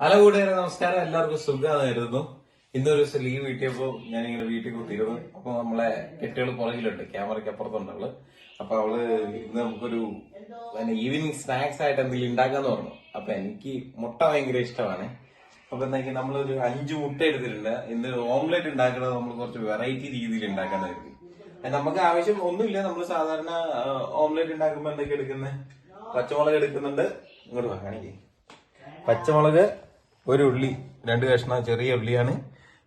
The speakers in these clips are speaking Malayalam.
ഹലോ കൂട്ടുകാരെ നമസ്കാരം. എല്ലാവർക്കും സുഖമായിരുന്നു ഇന്നൊരു ദിവസം ലീവ് കിട്ടിയപ്പോ ഞാനിങ്ങനെ വീട്ടിൽ കുത്തിയിരുന്നു. അപ്പൊ നമ്മളെ കെട്ടികൾ പുറകിലുണ്ട്. ക്യാമറയ്ക്ക് അപ്പുറത്തുണ്ട് അവൾ. അപ്പൊ അവൾ ഇന്ന് നമുക്കൊരു ഈവനിങ് സ്നാക്സ് ആയിട്ട് എന്തെങ്കിലും ഉണ്ടാക്കാന്ന് പറഞ്ഞു. അപ്പൊ എനിക്ക് മുട്ട ഭയങ്കര ഇഷ്ടമാണ്. അപ്പൊ എന്താക്കി നമ്മളൊരു അഞ്ച് മുട്ട എടുത്തിട്ടുണ്ട്. ഇന്ന് ഓംലെറ്റ് ഉണ്ടാക്കുന്നത് നമ്മൾ കുറച്ച് വെറൈറ്റി രീതിയിൽ ഉണ്ടാക്കാനായിരുന്നു നമുക്ക് ആവശ്യം ഒന്നുമില്ല. നമ്മൾ സാധാരണ ഓംലെറ്റ് ഉണ്ടാക്കുമ്പോ എന്തൊക്കെ എടുക്കുന്നത് പച്ചമുളക് എടുക്കുന്നുണ്ട്. ഇങ്ങോട്ട് കാണിക്കേ. പച്ചമുളക് ഒരു ഉള്ളി രണ്ട് കഷ്ണം ചെറിയ ഉള്ളിയാണ്.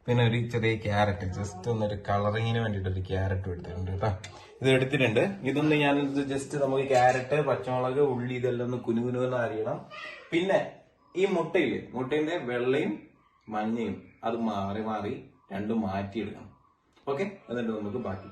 പിന്നെ ഒരു ചെറിയ ക്യാരറ്റ് ജസ്റ്റ് ഒന്നൊരു കളറിങ്ങിന് വേണ്ടിയിട്ട് ഒരു ക്യാരറ്റ് എടുത്തിട്ടുണ്ട് കേട്ടോ. ഇത് എടുത്തിട്ടുണ്ട്. ഇതൊന്ന് ഞാൻ ജസ്റ്റ് നമുക്ക് ക്യാരറ്റ് പച്ചമുളക് ഉള്ളി ഇതെല്ലാം ഒന്ന് കുനുകുനുവെന്ന് അറിയണം പിന്നെ ഈ മുട്ടയിൽ മുട്ടയിന്റെ വെള്ളയും മഞ്ഞയും അത് മാറി മാറി രണ്ടും മാറ്റിയെടുക്കണം. ഓക്കെ എന്നിട്ട് നമുക്ക് ബാക്കി.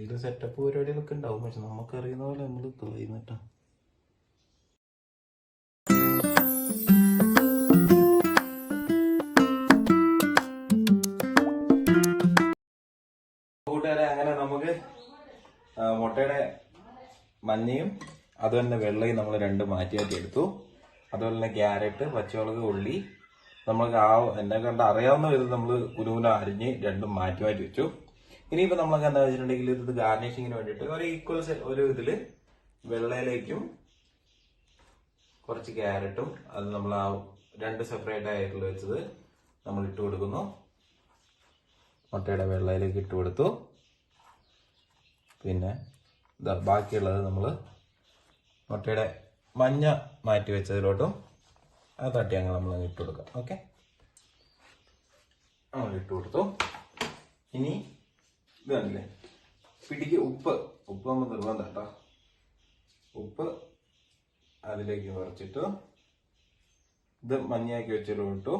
ഇതിനെന്തെങ്കിലും സെറ്റപ്പ് പരിപാടികളൊക്കെ ഉണ്ടാവും. പക്ഷെ നമുക്കറിയുന്ന പോലെ നമ്മൾ തുറയുന്നിട്ടാ കൂട്ടുകാരെ അങ്ങനെ നമുക്ക് മുട്ടയുടെ മഞ്ഞയും അതുപോലെ വെള്ളയും നമ്മൾ രണ്ട് മാറ്റി മാറ്റി എടുത്തു. അതുപോലെ ക്യാരറ്റ് പച്ചമുളക് ഉള്ളി. നമ്മൾക്ക് ആ എന്നെ കണ്ട് അറിയാവുന്ന വിധം നമ്മൾ കുരുവിനെ അരിഞ്ഞ് രണ്ടും മാറ്റി മാറ്റി വെച്ചു. ഇനിയിപ്പോ നമ്മളൊക്കെ എന്താ വെച്ചിട്ടുണ്ടെങ്കിൽ ഇത് ഗാർണിഷിങ്ങിന് വേണ്ടിയിട്ട് ഒരു ഈക്വൽ ഒരു ഇതിൽ വെള്ളയിലേക്കും കുറച്ച് ക്യാരറ്റും അത് നമ്മൾ ആ രണ്ട് സെപ്പറേറ്റ് ആയിട്ടുള്ള വെച്ചത് നമ്മൾ ഇട്ട് കൊടുക്കുന്നു. മുട്ടയുടെ വെള്ളയിലേക്ക് ഇട്ട് കൊടുത്തു. പിന്നെ ബാക്കിയുള്ളത് നമ്മൾ മുട്ടയുടെ മഞ്ഞ മാറ്റി വെച്ചതിലോട്ടും ആ തട്ടി അങ്ങ് നമ്മൾ ഇട്ട് കൊടുക്കാം. ഓക്കെ നമ്മൾ ഇട്ട് കൊടുത്തു. ഇനി ഇത് കണ്ടില്ലേ പിടിക്ക് ഉപ്പ്. ഉപ്പ് നമ്മൾ നിർബന്ധം ഉപ്പ് അതിലേക്ക് കുറച്ചിട്ടു. ഇത് മഞ്ഞയാക്കി വെച്ചതിലോട്ടു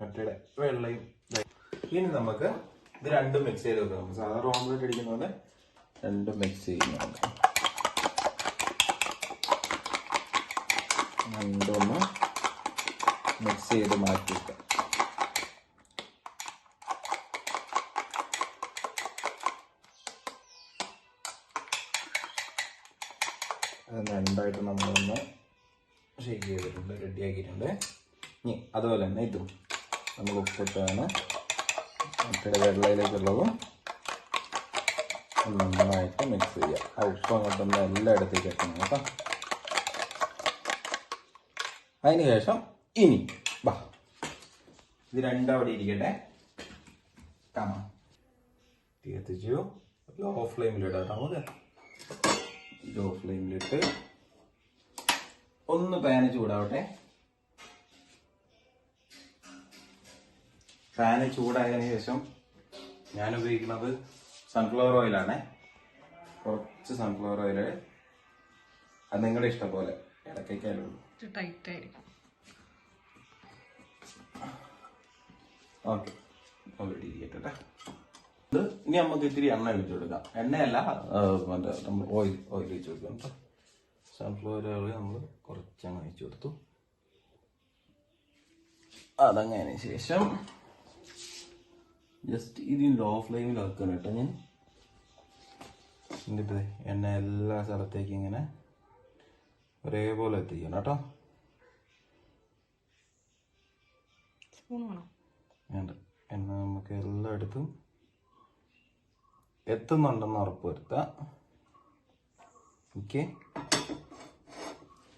മറ്റേ വെള്ളയും ഇനി നമുക്ക് ഇത് രണ്ടും മിക്സ് ചെയ്ത് വെക്കാം. സാധാരണ ഓംലെറ്റ് അടിക്കുന്ന പോലെ രണ്ടും മിക്സ് ചെയ്യുന്നുണ്ട് രണ്ടൊന്ന് മിക്സ് ചെയ്ത് മാറ്റി വെക്കാം രണ്ടായിട്ട് നമ്മളൊന്ന് ഷേക്ക് ചെയ്തിട്ടുണ്ട് റെഡി ആക്കിയിട്ടുണ്ട്. ഇനി അതുപോലെ തന്നെ ഇതും നമ്മൾ ഉപ്പിട്ടാണ്. മറ്റേ വെള്ളയിലേക്കുള്ളതും നന്നായിട്ട് മിക്സ് ചെയ്യുക. ആ ഉപ്പ് അങ്ങോട്ടൊന്ന് എല്ലായിടത്തേക്ക് എത്തണം കേട്ടോ. അതിന് ശേഷം ഇനി വാ ഇത് രണ്ടും അവിടെ ഇരിക്കട്ടെ. കമാ തീ എത്തിച്ചു ലോ ഫ്ലെയിമിലിടാം നമുക്ക്. ലോ ഫ്ലെയിമിലിട്ട് ഒന്ന് പാന് ചൂടാവട്ടെ. പാന് ചൂടായതിനു ശേഷം ഞാൻ ഉപയോഗിക്കുന്നത് സൺഫ്ലവർ ഓയിലാണ് കുറച്ച് സൺഫ്ലവർ ഓയിൽ അത് നിങ്ങളുടെ ഇഷ്ടം പോലെ ഇടയ്ക്കൊക്കെയാലും ടൈറ്റ് ആയിരിക്കും. ഓക്കെ. ഓൾറെഡി ഇരിക്കട്ടെ ഇനി നമുക്ക് ഇത്തിരി എണ്ണ ഒഴിച്ചു കൊടുക്കാം. എണ്ണയല്ല മറ്റേ നമ്മൾ ഓയിൽ ഓയിൽ ഒഴിച്ചു കൊടുക്കാം കേട്ടോ സൺഫ്ലവർ ഓയിൽ നമ്മൾ കുറച്ചങ്ങ് ഒഴിച്ചു കൊടുത്തു. അതങ്ങതിന് ശേഷം ജസ്റ്റ് ഇതിന് ലോ ഫ്ലെയിമിൽ വെക്കണം കേട്ടോ ഞാൻ. എന്നിട്ട് എണ്ണ എല്ലാ സ്ഥലത്തേക്കും ഇങ്ങനെ ഒരേപോലെ എത്തിക്കണം കേട്ടോ വേണ്ട. എണ്ണ നമുക്ക് എല്ലായിടത്തും എത്തുന്നുണ്ടെന്ന് ഉറപ്പ് വരുത്താം ഓക്കെ.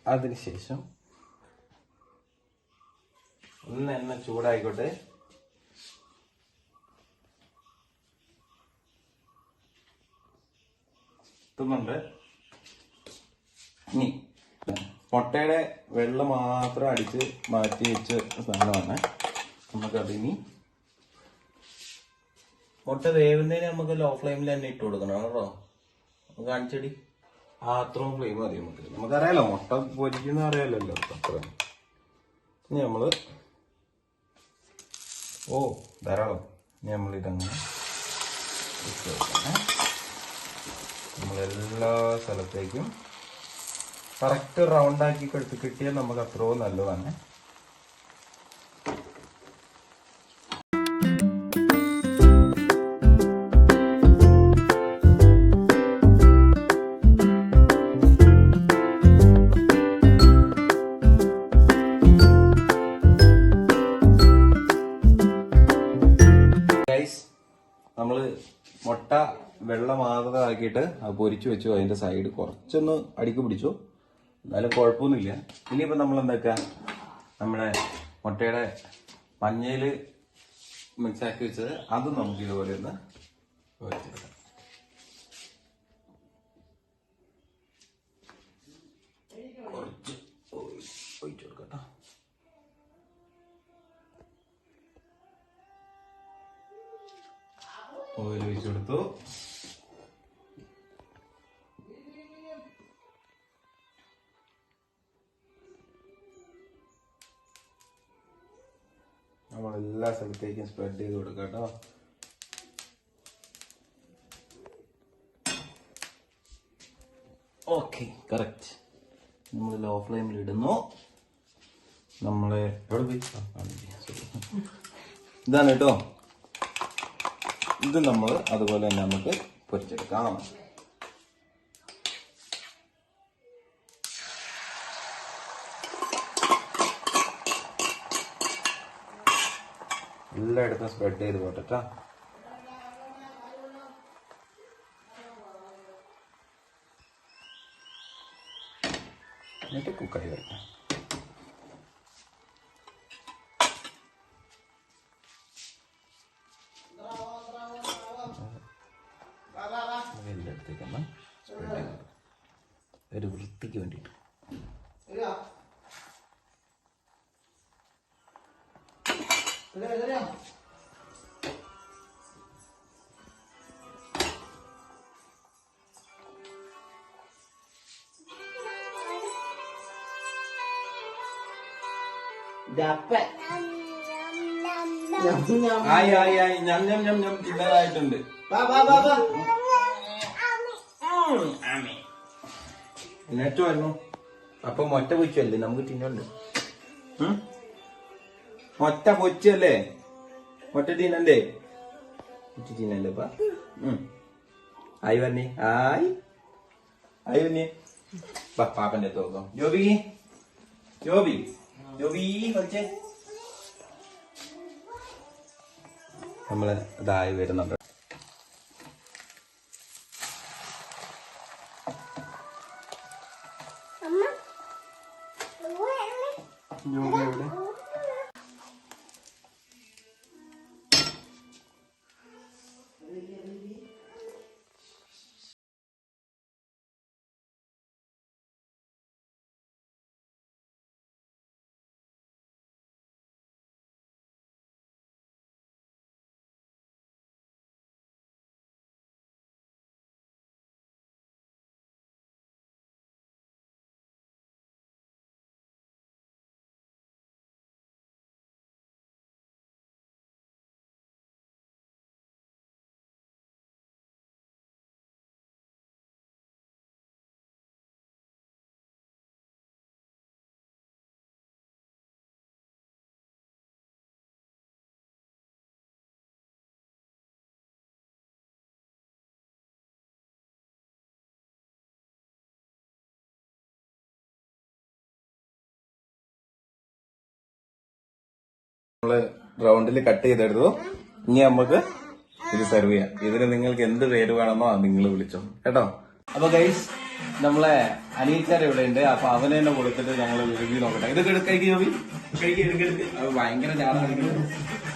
അതിനുശേഷം ഒന്ന് എണ്ണ ചൂടായിക്കോട്ടെ. എത്തുന്നുണ്ട്. ഇനി മുട്ടയുടെ വെള്ളം മാത്രം അടിച്ച് മാറ്റി വെച്ച സാധനമാണ്. നമുക്കതിനി മുട്ട വേവുന്നതിന് നമുക്ക് ലോ ഫ്ലെയിമിൽ തന്നെ ഇട്ട് കൊടുക്കണം കേട്ടോ. കാണിച്ചടി. ആ അത്രയും ഫ്ലെയിം മതി നമുക്ക്. നമുക്കറിയാലോ മുട്ട പൊരിക്കുന്ന അറിയാലല്ലോ അത്ര. ഇനി നമ്മൾ ഓ ധാരാളം. ഇനി നമ്മളിതങ്ങനെ നമ്മളെല്ലാ സ്ഥലത്തേക്കും കറക്റ്റ് റൗണ്ടാക്കി കിട്ടിയാൽ നമുക്ക് അത്രയും നല്ലതാണ്. മുട്ട വെള്ളമാതമാക്കിയിട്ട് അത് പൊരിച്ചു വെച്ചു. അതിന്റെ സൈഡ് കുറച്ചൊന്ന് അടിക്ക് പിടിച്ചു. എന്നാലും കുഴപ്പമൊന്നുമില്ല. ഇനിയിപ്പോൾ നമ്മൾ എന്താക്കുക നമ്മുടെ മുട്ടയുടെ മഞ്ഞയിൽ മിക്സാക്കി വെച്ചത്. അതും നമുക്ക് ഇതുപോലെ ഒന്ന് പൊരിച്ചെടുക്കാം. നമ്മൾ എല്ലാ സ്ഥലത്തേക്കും സ്പ്രെഡ് ചെയ്ത് കൊടുക്കാം കേട്ടോ. ഓക്കെ കറക്റ്റ് നമ്മൾ ലോ ഫ്ലെയിമിൽ ഇടുന്നു. നമ്മളെ എവിടെ. ഇതാണ് കേട്ടോ. ഇത് നമ്മൾ അതുപോലെ തന്നെ നമുക്ക് പൊരിച്ചെടുക്കാം. എല്ലായിടത്തും സ്പ്രെഡ് ചെയ്ത് പോട്ടെ എന്നിട്ട് കുക്കായി വരട്ടെ. ഒരു വൃത്തിക്ക് വേണ്ടിയിട്ട്. Dapat. Nyam nyam. ആയി ആയി ആയി. ഞം ഞം ഞം ഞം ഇതായിട്ടുണ്ട് Ba ba ba ba. Net വരുന്നു അപ്പൊ മൊറ്റ പൂച്ചല്ലേ നമുക്ക് തിന്നുണ്ട്. മൊറ്റ കൊച്ചല്ലേ ഒറ്റ ടീനല്ലേ? ഒറ്റ ടീനല്ലേ പാ. ആയി വന്നേ. ആയി. ആയി വന്നേ. പാപ്പന്റെ നോക്കാം. ജോബി? ജോബി? ജോബി കളിച്ചേ. നമ്മൾ ഇതായി വരുന്നുണ്ട്. ജോബി എവിടെ? നമ്മൾ റൗണ്ടിൽ കട്ട് ചെയ്തെടുത്തു ഇനി നമുക്ക് ഇത് സെർവ് ചെയ്യാം. ഇതിന് നിങ്ങൾക്ക് എന്ത് പേര് വേണമെന്നോ നിങ്ങൾ വിളിച്ചോ. കേട്ടോ? അപ്പൊ ഗൈസ് നമ്മളെ അനിൽക്കാർ ഇവിടെ ഉണ്ട്. അപ്പൊ അവനെ തന്നെ കൊടുത്തിട്ട് നമ്മൾ റിവ്യൂ നോക്കട്ടെ. ഇതൊക്കെ എടുക്ക കഴിക്ക് ജോബി. കഴിക്ക് അത് ഭയങ്കര ചാടാണ്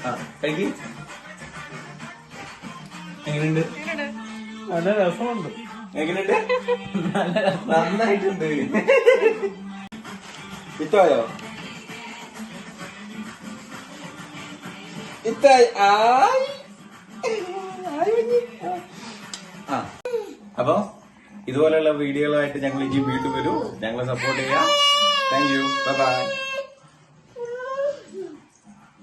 ആ കഴിക്ക്. എങ്ങനെയുണ്ട്? നല്ല രസമുണ്ട്. എങ്ങനെയുണ്ട്? നന്നായിട്ടുണ്ട്. ഇത്തായോ ഇത്തായി ആയ്. അപ്പൊ ഇതുപോലെയുള്ള വീഡിയോകളായിട്ട് ഞങ്ങൾ ഇനി വീണ്ടും വരും. ഞങ്ങളെ സപ്പോർട്ട് ചെയ്യാം താങ്ക് യു ബൈ